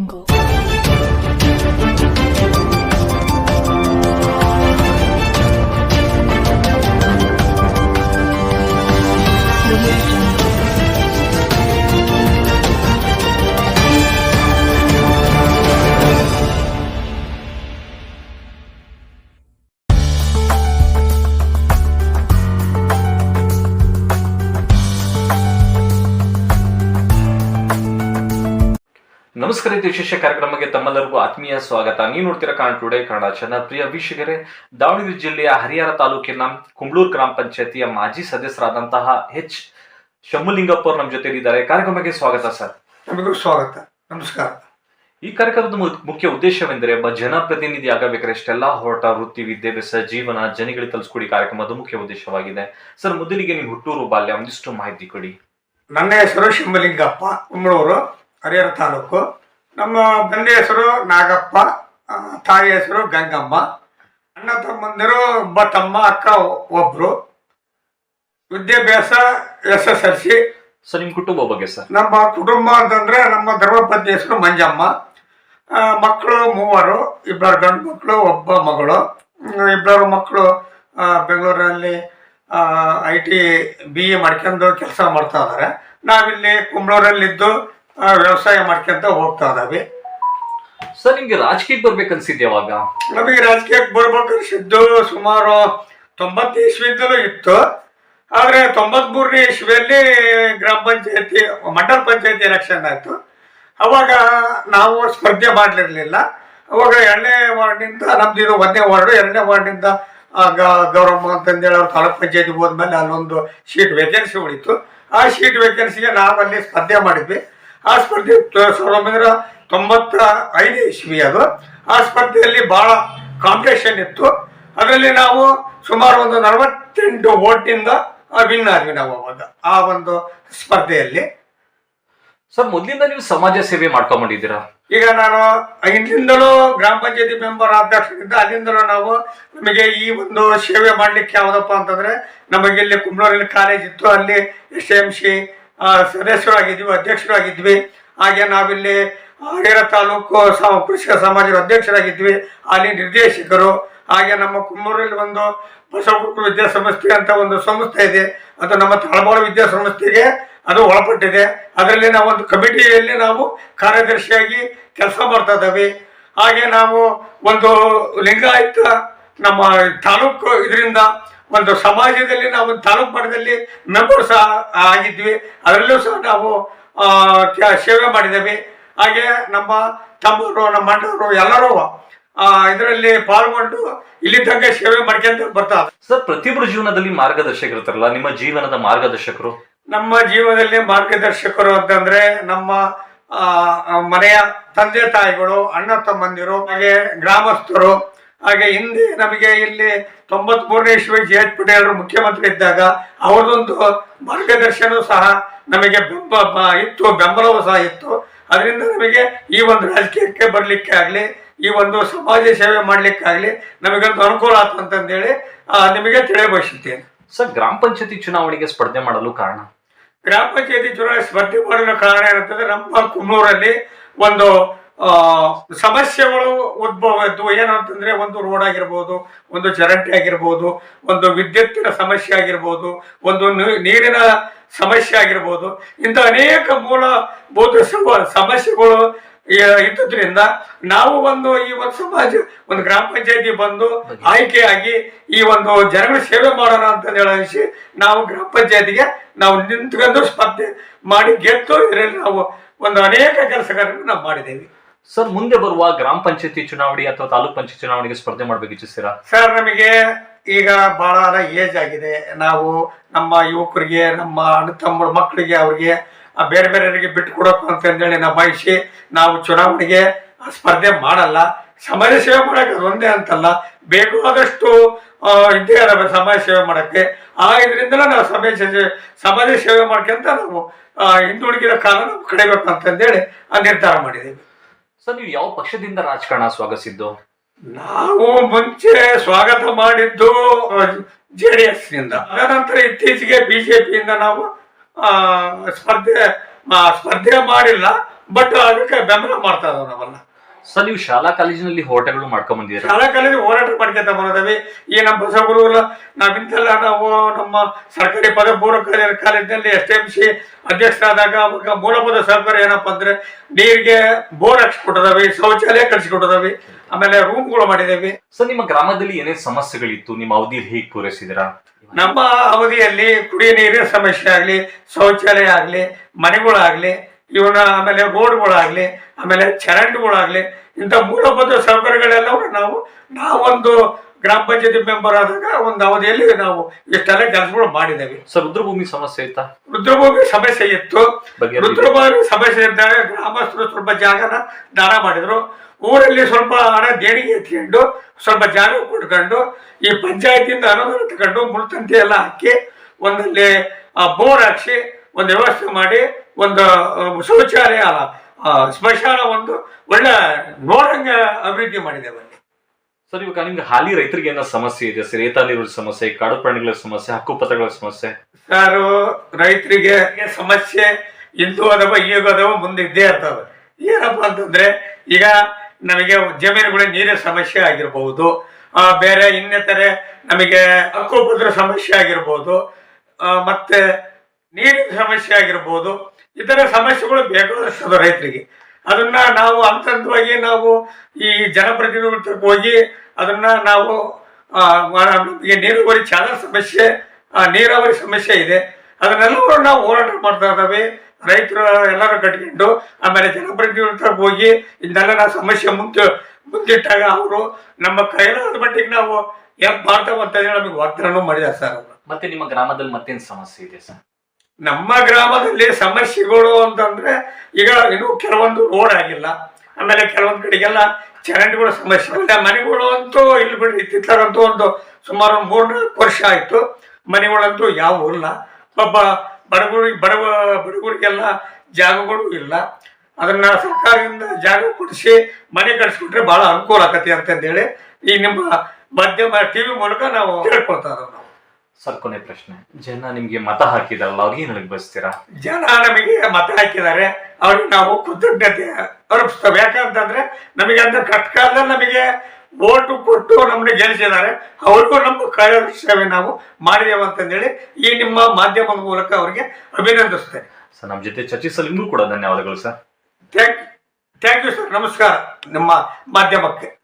jungle. ನಮಸ್ಕಾರ ಇದು ವಿಶೇಷ ಕಾರ್ಯಕ್ರಮಕ್ಕೆ ತಮ್ಮೆಲ್ಲರಿಗೂ ಆತ್ಮೀಯ ಸ್ವಾಗತ. ನೀವು ನೋಡ್ತೀರಾ ಕಾಣ್ ಟುಡೇ ಕನ್ನಡ ಚಾನಲ್ ಪ್ರಿಯ ವೀಕ್ಷಕರೇ ದಾವಣಗೆರೆ ಜಿಲ್ಲೆಯ ಹರಿಹರ ತಾಲೂಕಿನ ಕುಂಬ್ಳೂರ್ ಗ್ರಾಮ ಪಂಚಾಯತಿಯ ಮಾಜಿ ಸದಸ್ಯರಾದಂತಹ ಎಚ್. ಶಂಭುಲಿಂಗಪ್ಪ ಅವರು ನಮ್ಮ ಜೊತೆಲಿದ್ದಾರೆ ಕಾರ್ಯಕ್ರಮಕ್ಕೆ ಸ್ವಾಗತ ಸರ್. ನಮಗೂ ಸ್ವಾಗತ. ನಮಸ್ಕಾರ. ಈ ಕಾರ್ಯಕ್ರಮದ ಮುಖ್ಯ ಉದ್ದೇಶವೆಂದರೆ ಒಬ್ಬ ಜನಪ್ರತಿನಿಧಿ ಆಗಬೇಕಾದ್ರೆ ಇಷ್ಟೆಲ್ಲ ಹೊರಟ ವೃತ್ತಿ ವಿದ್ಯಾಭ್ಯಾಸ ಜೀವನ ಜನಗಳಿಗೆ ತಲುಪಿಸ್ಕೊಡಿ ಕಾರ್ಯಕ್ರಮದ ಮುಖ್ಯ ಉದ್ದೇಶವಾಗಿದೆ. ಸರ್ ಮೊದಲಿಗೆ ನೀವು ಹುಟ್ಟೂರು ಬಾಲ್ಯ ಒಂದಿಷ್ಟು ಮಾಹಿತಿ ಕೊಡಿ. ನನ್ನ ಹೆಸರು ಶಿವಲಿಂಗಪ್ಪ ಕುಂಬಳೂರು. ಹರಿಹರ ತಾಲೂಕು. ನಮ್ಮ ತಂದೆ ಹೆಸರು ನಾಗಪ್ಪ ತಾಯಿ ಹೆಸರು ಗಂಗಮ್ಮ. ಅಣ್ಣ ತಮ್ಮಂದಿರು ಒಬ್ಬ ತಮ್ಮ ಅಕ್ಕ ಒಬ್ಬರು ವಿದ್ಯಾಭ್ಯಾಸ S S L C. Sir ನಿಮ್ಮ ಕುಟುಂಬ ಬಗ್ಗೆ ಸರ್? ನಮ್ಮ ಕುಟುಂಬ ಅಂತಂದ್ರೆ ನಮ್ಮ ಧರ್ಮಪತ್ನಿ ಹೆಸರು ಮಂಜಮ್ಮ. ಮಕ್ಕಳು ಮೂವರು ಇಬ್ಬರು ಗಂಡು ಮಕ್ಕಳು ಒಬ್ಬ ಮಗಳು. ಇಬ್ಬರು ಮಕ್ಕಳು ಬೆಂಗಳೂರಿನಲ್ಲಿ ಬೆಂಗಳೂರಲ್ಲಿ ಐ ಟಿ ಬಿ ಎ ಮಾಡ್ಕೊಂಡು ಕೆಲಸ ಮಾಡ್ತಾ ಇದ್ದಾರೆ. ನಾವಿಲ್ಲಿ ಕುಂಬ್ಳೂರಲ್ಲಿದ್ದು ವ್ಯವಸಾಯ ಮಾಡ್ಕೊಂತ ಹೋಗ್ತಾ ಇದ್ದಾವೆ. ಸರ್ ನಿಮ್ಗೆ ರಾಜಕೀಯಕ್ಕೆ ಬರ್ಬೇಕನ್ಸಿದ್ದೆ ಯಾವಾಗ ನಮಗೆ ರಾಜಕೀಯಕ್ಕೆ ಬರ್ಬೇಕನ್ಸಿದ್ದು ಸುಮಾರು ತೊಂಬತ್ತು ಇಸ್ವಿಯಿಂದಲೂ ಇತ್ತು. ಆದರೆ ತೊಂಬತ್ಮೂರನೇ ಇಸ್ವಿಯಲ್ಲಿ ಗ್ರಾಮ ಪಂಚಾಯತಿ ಮಂಡಲ ಪಂಚಾಯತಿ ಎಲೆಕ್ಷನ್ ಆಯಿತು. ಅವಾಗ ನಾವು ಸ್ಪರ್ಧೆ ಮಾಡಲಿರಲಿಲ್ಲ. ಅವಾಗ ಎರಡನೇ ವಾರ್ಡ್ನಿಂದ ನಮ್ದು ಇದು ಒಂದನೇ ವಾರ್ಡು ಎರಡನೇ ಗ- ಗೌರಮ್ಮ ಅಂತಂದೇಳಿ ಅವ್ರು ತಾಲೂಕ್ ಪಂಚಾಯತಿಗೆ ಹೋದ್ಮೇಲೆ ಅಲ್ಲೊಂದು ಸೀಟ್ ವೇಕೆನ್ಸಿ ಉಳಿತು. ಆ ಶೀಟ್ ವೇಕೆನ್ಸಿಗೆ ನಾವಲ್ಲಿ ಸ್ಪರ್ಧೆ ಮಾಡಿದ್ವಿ. ಆ ಸ್ಪರ್ಧೆ ಸಾವಿರದ ಒಂಬೈನೂರ ತೊಂಬತ್ತ ಐದು ಇಸ್ವಿ ಅದು. ಆ ಸ್ಪರ್ಧೆಯಲ್ಲಿ ಭಾಳ ಕಾಂಪಿಟೇಷನ್ ಇತ್ತು. ಅದರಲ್ಲಿ ನಾವು ಸುಮಾರು ಒಂದು ನಲವತ್ತೆಂಟು ಓಟಿಂದ ವಿನ್ ಆದ್ವಿ ನಾವು ಅವಾಗ ಆ ಒಂದು ಸ್ಪರ್ಧೆಯಲ್ಲಿ. ಸರ್ ಮೊದಲಿಂದ ನೀವು ಸಮಾಜ ಸೇವೆ ಮಾಡ್ಕೊಂಡ್ಬಂದಿದ್ದೀರಾ ಈಗ ನಾನು ಹಿಂದಿಂದಲೂ ಗ್ರಾಮ ಪಂಚಾಯತಿ ಮೆಂಬರ್ ಅಧ್ಯಕ್ಷರಿಂದ ಅಲ್ಲಿಂದಲೂ ನಾವು ನಮಗೆ ಈ ಒಂದು ಸೇವೆ ಮಾಡ್ಲಿಕ್ಕೆ ಯಾವುದಪ್ಪ ಅಂತಂದ್ರೆ ನಮಗೆ ಇಲ್ಲಿ ಕುಂಬ್ಳೂರಲ್ಲಿ ಕಾಲೇಜ್ ಇತ್ತು ಅಲ್ಲಿ ಎಸ್ ಎಂ ಸಿ ಸದಸ್ಯರಾಗಿದ್ವಿ, ಅಧ್ಯಕ್ಷರಾಗಿದ್ವಿ. ಹಾಗೆ ನಾವಿಲ್ಲಿ ಹರಿಹರ ತಾಲೂಕು ಸಮ ಕೃಷಿಕ ಸಮಾಜದ ಅಧ್ಯಕ್ಷರಾಗಿದ್ವಿ. ಅಲ್ಲಿ ನಿರ್ದೇಶಕರು, ಹಾಗೆ ನಮ್ಮ ಕುಮ್ಮೂರಲ್ಲಿ ಒಂದು ಬಸವಗುರು ವಿದ್ಯಾಸಂಸ್ಥೆ ಅಂತ ಒಂದು ಸಂಸ್ಥೆ ಇದೆ. ಅದು ನಮ್ಮ ತಳಬಾಳು ವಿದ್ಯಾಸಂಸ್ಥೆಗೆ ಅದು ಒಳಪಟ್ಟಿದೆ. ಅದರಲ್ಲಿ ನಾವು ಒಂದು ಕಮಿಟಿಯಲ್ಲಿ ನಾವು ಕಾರ್ಯದರ್ಶಿಯಾಗಿ ಕೆಲಸ ಮಾಡ್ತಾ ಇದ್ದೇವೆ. ಹಾಗೆ ನಾವು ಒಂದು ಲಿಂಗಾಯತ ನಮ್ಮ ತಾಲೂಕು ಇದರಿಂದ ಒಂದು ಸಮಾಜದಲ್ಲಿ ನಾವು ಒಂದು ತಾಲೂಕು ಮಟ್ಟದಲ್ಲಿ ಮೆಂಬರ್ಸ್ ಆಗಿದ್ವಿ. ಅದರಲ್ಲೂ ಸಹ ನಾವು ಆ, ಸೇವೆ ಮಾಡಿದ್ದೇವೆ. ಹಾಗೆ ನಮ್ಮ ತಮ್ಮರು ನಮ್ಮ ಅಣ್ಣವರು ಎಲ್ಲರೂ ಇದರಲ್ಲಿ ಪಾಲ್ಗೊಂಡು ಇಲ್ಲಿ ತನಕ ಸೇವೆ ಮಾಡ್ಕೊಂತ ಬರ್ತಾರೆ ಸರ್ ಪ್ರತಿಯೊಬ್ಬರ ಜೀವನದಲ್ಲಿ ಮಾರ್ಗದರ್ಶಕರಿರ್ತಾರಲ್ಲ ನಿಮ್ಮ ಜೀವನದ ಮಾರ್ಗದರ್ಶಕರು? ನಮ್ಮ ಜೀವನದಲ್ಲಿ ಮಾರ್ಗದರ್ಶಕರು ಅಂತಂದ್ರೆ ನಮ್ಮ ಆ, ಮನೆಯ ತಂದೆ ತಾಯಿಗಳು ಅಣ್ಣ ತಮ್ಮಂದಿರು ಹಾಗೆ ಗ್ರಾಮಸ್ಥರು ಹಾಗೆ ಹಿಂದೆ ನಮಗೆ ಇಲ್ಲಿ ತೊಂಬತ್ ಮೂರನೇ ಇಸ್ವಿ ಜಿ ಎಚ್ ಪಟೇಲ್ರು ಮುಖ್ಯಮಂತ್ರಿ ಇದ್ದಾಗ ಅವ್ರದ್ದೊಂದು ಮಾರ್ಗದರ್ಶನ ಸಹ ನಮಗೆ ಬೆಂಬ ಇತ್ತು ಬೆಂಬಲವೂ ಸಹ ಇತ್ತು. ಅದರಿಂದ ನಮಗೆ ಈ ಒಂದು ರಾಜಕೀಯಕ್ಕೆ ಬರಲಿಕ್ಕೆ ಆಗಲಿ ಈ ಒಂದು ಸಮಾಜ ಸೇವೆ ಮಾಡಲಿಕ್ಕೆ ಆಗಲಿ ನಮಗೊಂದು ಅನುಕೂಲ ಆಯ್ತು ಅಂತಂದೇಳಿ ಆ, ನಿಮಗೆ ತಿಳಿಯಬಯಸುತ್ತೇನೆ. ಸರ್ ಗ್ರಾಮ ಪಂಚಾಯತಿ ಚುನಾವಣೆಗೆ ಸ್ಪರ್ಧೆ ಮಾಡಲು ಕಾರಣ? ಗ್ರಾಮ ಪಂಚಾಯತಿ ಚುನಾವಣೆ ಸ್ಪರ್ಧೆ ಮಾಡಲು ಕಾರಣ ಏನಂತಂದ್ರೆ ನಮ್ಮ ಕುನ್ನೂರಲ್ಲಿ ಒಂದು ಸಮಸ್ಯೆಗಳು ಉದ್ಭವ ಏನು ಅಂತಂದ್ರೆ ಒಂದು ರೋಡ್ ಆಗಿರ್ಬೋದು, ಒಂದು ಚರಂಡಿ ಆಗಿರ್ಬೋದು, ಒಂದು ವಿದ್ಯುತ್ತಿನ ಸಮಸ್ಯೆ ಆಗಿರ್ಬೋದು, ಒಂದು ನೀರಿನ ಸಮಸ್ಯೆ ಆಗಿರ್ಬೋದು. ಇಂಥ ಅನೇಕ ಮೂಲಭೂತ ಸಮ- ಸಮಸ್ಯೆಗಳು ಇದ್ದುದ್ರಿಂದ ನಾವು ಒಂದು ಈ ಒಂದು ಸಮಾಜ, ಒಂದು ಗ್ರಾಮ ಪಂಚಾಯತಿ ಬಂದು ಆಯ್ಕೆಯಾಗಿ ಈ ಒಂದು ಜನಗಳ ಸೇವೆ ಮಾಡೋಣ ಅಂತ ಹೇಳಿ ನಾವು ಗ್ರಾಮ ಪಂಚಾಯತಿಗೆ ನಾವು ನಿಂತ್ಕೊಂಡು ಸ್ಪರ್ಧೆ ಮಾಡಿ ಗೆದ್ದು ಇದರಲ್ಲಿ ನಾವು ಒಂದು ಅನೇಕ ಕೆಲಸಗಳನ್ನು ನಾವು ಮಾಡಿದ್ದೇವೆ. ಸರ್, ಮುಂದೆ ಬರುವ ಗ್ರಾಮ ಪಂಚಾಯತಿ ಚುನಾವಣೆ ಅಥವಾ ತಾಲೂಕ್ ಪಂಚಾಯತ್ ಚುನಾವಣೆಗೆ ಸ್ಪರ್ಧೆ ಮಾಡ್ಬೇಕು ಇಚ್ಛಿಸ್ತೀರಾ? ಸರ್, ನಮಗೆ ಈಗ ಬಹಳ ಏಜ್ ಆಗಿದೆ. ನಾವು ನಮ್ಮ ಯುವಕರಿಗೆ, ನಮ್ಮ ಅಣ್ಣ ತಮ್ಮ ಮಕ್ಕಳಿಗೆ, ಅವ್ರಿಗೆ ಬೇರೆ ಬೇರೆಯವರಿಗೆ ಬಿಟ್ಟು ಕೊಡೋಕು ಅಂತಂದೇಳಿ ನಾವು ಬಯಸಿ ನಾವು ಚುನಾವಣೆಗೆ ಸ್ಪರ್ಧೆ ಮಾಡಲ್ಲ. ಸಮಾಜ ಸೇವೆ ಮಾಡಕ್ಕೆ ಅದು ಒಂದೇ ಅಂತಲ್ಲ. ಬೇಕಾದಷ್ಟು ಇದ್ದೇ ಅದಾವೆ ಸಮಾಜ ಸೇವೆ ಮಾಡಕ್ಕೆ ಆ ಇದರಿಂದಲೇ ನಾವು ಸಮಾಜ ಸೇವೆ ಸಮಾಜ ಸೇವೆ ಮಾಡ್ಕೊಂತ ನಾವು ಹಿಂದುಳಿಗಿರೋ ಕಾಲ ನಾವು ಕಡಿಬೇಕು ಅಂತಂದೇಳಿ ಆ ನಿರ್ಧಾರ ಮಾಡಿದ್ದೀವಿ. ಸರ್ ನೀವು ಯಾವ ಪಕ್ಷದಿಂದ ರಾಜಕಾರಣ ಸ್ವಾಗತಿಸಿದ್ದು? ನಾವು ಮುಂಚೆ ಸ್ವಾಗತ ಮಾಡಿದ್ದು ಜೆ ಡಿ ಎಸ್ನಿಂದ ಅನಂತರ ಇತ್ತೀಚೆಗೆ ಬಿಜೆಪಿಯಿಂದ ನಾವು ಸ್ಪರ್ಧೆ ಸ್ಪರ್ಧೆ ಮಾಡಿಲ್ಲ, ಬಟ್ ಅದಕ್ಕೆ ಬೆಂಬಲ ಮಾಡ್ತಾ ನಾವು ನಾವೆಲ್ಲ. ಸರ್ ನೀವು ಶಾಲಾ ಕಾಲೇಜಿನಲ್ಲಿ ಹೋರಾಟಗಳು ಮಾಡ್ಕೊಂಡ್ ಬಂದಿದ್ದೀರಾ? ಶಾಲಾ ಕಾಲೇಜು ಹೋರಾಟ ಮಾಡ್ಕೊಂತ ಬಂದವಿ ಈ ನಮ್ಮ ಬಸಗುರು ನಾವಿಂತೆಲ್ಲ ನಾವು ನಮ್ಮ ಸರ್ಕಾರಿ ಪದಪೂರ್ವ ಪೂರ್ವ ಕಾಲೇಜ್ ಕಾಲೇಜಿನಲ್ಲಿ ಎಸ್ ಎಂ ಸಿ ಅಧ್ಯಕ್ಷರಾದಾಗ ಅವಾಗ ಮೂಲಭೂತ ಸೌಕರ್ಯ ಏನಪ್ಪ ಅಂದ್ರೆ ನೀರಿಗೆ ಬೋರ್ ಹಾಕ್ಸ್ಕೊಟ್ಟಿದಾವೆ ಶೌಚಾಲಯ ಕಟ್ಸಿಕೊಟ್ಟಿದಾವೆ ಆಮೇಲೆ ರೂಮ್ಗಳು ಮಾಡಿದೇವಿ ಸರ್ ನಿಮ್ಮ ಗ್ರಾಮದಲ್ಲಿ ಏನೇನ್ ಸಮಸ್ಯೆಗಳಿತ್ತು? ನಿಮ್ಮ ಅವಧಿಯಲ್ಲಿ ಹೇಗೆ ಪೂರೈಸಿದಿರಾ ನಮ್ಮ ಅವಧಿಯಲ್ಲಿ ಕುಡಿಯ ನೀರಿನ ಸಮಸ್ಯೆ ಆಗಲಿ ಶೌಚಾಲಯ ಆಗಲಿ ಮನೆಗಳಾಗಲಿ ಇವನ ಆಮೇಲೆ ರೋಡ್ಗಳಾಗಲಿ ಆಮೇಲೆ ಚರಂಡಿಗಳಾಗಲಿ ಇಂಥ ಮೂಲಭೂತ ಸೌಕರ್ಯಗಳೆಲ್ಲವೂ ನಾವು ನಾವೊಂದು ಗ್ರಾಮ ಪಂಚಾಯತಿ ಮೆಂಬರ್ ಆದಾಗ ಒಂದು ಅವಧಿಯಲ್ಲಿ ನಾವು ಇಷ್ಟೆಲ್ಲ ಕೆಲಸಗಳು ಮಾಡಿದ್ದೇವೆ. ಸರ್ ರುದ್ರಭೂಮಿ ಸಮಸ್ಯೆ ಇತ್ತಾ ರುದ್ರಭೂಮಿ ಸಮಸ್ಯೆ ಇತ್ತು. ರುದ್ರಭೂಮಿ ಸಮಸ್ಯೆ ಇದ್ದಾಗ ಗ್ರಾಮಸ್ಥರು ಸ್ವಲ್ಪ ಜಾಗನ ದಾನ ಮಾಡಿದ್ರು. ಊರಲ್ಲಿ ಸ್ವಲ್ಪ ಹಣ ದೇಣಿಗೆ ಎತ್ಕೊಂಡು ಸ್ವಲ್ಪ ಜಾಗ ಕೊಟ್ಕೊಂಡು ಈ ಪಂಚಾಯತಿಯಿಂದ ಅನುದಾನ ತಗೊಂಡು ಮುಳ್ತಂತಿ ಎಲ್ಲ ಹಾಕಿ ಒಂದಲ್ಲಿ ಬೋರ್ ಹಾಕ್ಸಿ ಒಂದು ವ್ಯವಸ್ಥೆ ಮಾಡಿ ಒಂದು ಶೌಚಾಲಯ ಸ್ಮಶಾನ ಒಂದು ಒಳ್ಳೆ ನೋಡಂಗ ಅಭಿವೃದ್ಧಿ ಮಾಡಿದೆ ಸರ್ ಇವಾಗ ನಿಮ್ಗೆ ಹಾಲಿ ರೈತರಿಗೆ ಏನೋ ಸಮಸ್ಯೆ ಇದೆ ಸರ್ ಏತ ನೀರಿನ ಸಮಸ್ಯೆ ಕಾಡು ಪ್ರಾಣಿಗಳ ಸಮಸ್ಯೆ ಹಕ್ಕುಪತ್ರಗಳ ಸಮಸ್ಯೆ? ಸರ್ ರೈತರಿಗೆ ಸಮಸ್ಯೆ ಇಂದು ಅದವ ಈಗ ಅದವ ಮುಂದೆ ಇದ್ದೇ ಇರ್ತವೆ. ಏನಪ್ಪ ಅಂತಂದ್ರೆ ಈಗ ನಮಗೆ ಜಮೀನುಗಳ ನೀರಿನ ಸಮಸ್ಯೆ ಆಗಿರ್ಬಹುದು ಆ, ಬೇರೆ ಇನ್ನಿತರೆ ನಮಗೆ ಹಕ್ಕುಪತ್ರ ಸಮಸ್ಯೆ ಆಗಿರ್ಬೋದು ಮತ್ತೆ ನೀರಿನ ಸಮಸ್ಯೆ ಆಗಿರ್ಬೋದು ಇತರ ಸಮಸ್ಯೆಗಳು ಬೇಕಾದಷ್ಟು ರೈತರಿಗೆ. ಅದನ್ನ ನಾವು ಹಂತ ನಾವು ಈ ಜನಪ್ರತಿನಿಧಿಗಳ ಹೋಗಿ ಅದನ್ನ ನಾವು ನೀರಾವರಿ ಚಾಲ ಸಮಸ್ಯೆ ನೀರಾವರಿ ಸಮಸ್ಯೆ ಇದೆ. ಅದನ್ನೆಲ್ಲರೂ ನಾವು ಹೋರಾಟ ಮಾಡ್ತಾ ಇದ್ದಾವೆ. ರೈತರು ಎಲ್ಲರೂ ಕಟ್ಕೊಂಡು ಆಮೇಲೆ ಜನಪ್ರತಿನಿಧಿಗಳ ಹೋಗಿ ಇದನ್ನೆಲ್ಲ ನಾವು ಸಮಸ್ಯೆ ಮುಂದೆ, ಮುಂದಿಟ್ಟಾಗ ಅವರು ನಮ್ಮ ಕೈಲಾದ ಮಟ್ಟಿಗೆ ನಾವು ಹೆಲ್ಪ್ ಮಾಡ್ತಾವಂತ ನಮಗೆ ವಾಗ್ದಾನ ಮಾಡಿದ್ದಾರೆ ಸರ್ ಅವರು. ಮತ್ತೆ ನಿಮ್ಮ ಗ್ರಾಮದಲ್ಲಿ ಮತ್ತೇನು ಸಮಸ್ಯೆ ಇದೆ ಸರ್? ನಮ್ಮ ಗ್ರಾಮದಲ್ಲಿ ಸಮಸ್ಯೆಗಳು ಅಂತಂದ್ರೆ ಈಗ ಇನ್ನು ಕೆಲವೊಂದು ರೋಡ್ ಆಗಿಲ್ಲ. ಆಮೇಲೆ ಕೆಲವೊಂದು ಕಡೆಗೆಲ್ಲ ಚರಂಡಿಗಳ ಸಮಸ್ಯೆ. ಇಲ್ಲ ಮನೆಗಳು ಅಂತೂ ಇಲ್ಲಿ ಬಿಡಿ ಇತ್ತಿತ್ತಾರಂತೂ ಒಂದು ಸುಮಾರು ಒಂದು ಮೂರ್ನಾಲ್ಕು ವರ್ಷ ಆಯ್ತು. ಮನೆಗಳಂತೂ ಯಾವ ಇಲ್ಲ. ಒಬ್ಬ ಬಡಗುರಿ, ಬಡವ ಬಡಗುರಿಗೆಲ್ಲ ಜಾಗಗಳು ಇಲ್ಲ. ಅದನ್ನ ಸರ್ಕಾರದಿಂದ ಜಾಗ ಕೊಡಿಸಿ ಮನೆ ಕಟ್ಸ್ಬಿಟ್ರೆ ಬಹಳ ಅನುಕೂಲ ಆಕತಿ ಅಂತಂದೇಳಿ ಈ ನಿಮ್ಮ ಮಾಧ್ಯಮ, ಟಿವಿ ಮೂಲಕ ನಾವು ಇರೋದು ನಾವು. ಸರ್ ಕೊನೆ ಪ್ರಶ್ನೆ. ಜನ ನಿಮ್ಗೆ ಮತ ಹಾಕಿದಾರಲ್ಲ ಅವ್ರಿಗೆ ಏನ್ ಹೇಳಕ್ ಬಯಸ್ತೀರಾ? ಜನ ನಮಗೆ ಮತ ಹಾಕಿದ್ದಾರೆ. ಅವ್ರಿಗೆ ನಾವು ಕೃತಜ್ಞತೆ ಅರ್ಪಿಸ್ತೇವೆ. ಯಾಕಂತಂದ್ರೆ ನಮಗೆ ಅಂತ ಕಟ್ಕಾಲ ನಮಗೆ ಓಟು ಕೊಟ್ಟು ನಮ್ಮನ್ನ ಗೆಲ್ಸಿದ್ದಾರೆ. ಅವ್ರಿಗೂ ನಮ್ಮ ಕಾರ್ಯದರ್ಶಿ ನಾವು ಮಾಡಿದೇವೆ ಅಂತಂದೇಳಿ ಈ ನಿಮ್ಮ ಮಾಧ್ಯಮದ ಮೂಲಕ ಅವರಿಗೆ ಅಭಿನಂದಿಸ್ತೇನೆ. ಸರ್ ನಮ್ಮ ಜೊತೆ ಚರ್ಚಿಸಲು ನಿಮಗೂ ಕೂಡ ಧನ್ಯವಾದಗಳು sir. Thank thank you sir ನಮಸ್ಕಾರ. ನಿಮ್ಮ ಮಾಧ್ಯಮಕ್ಕೆ.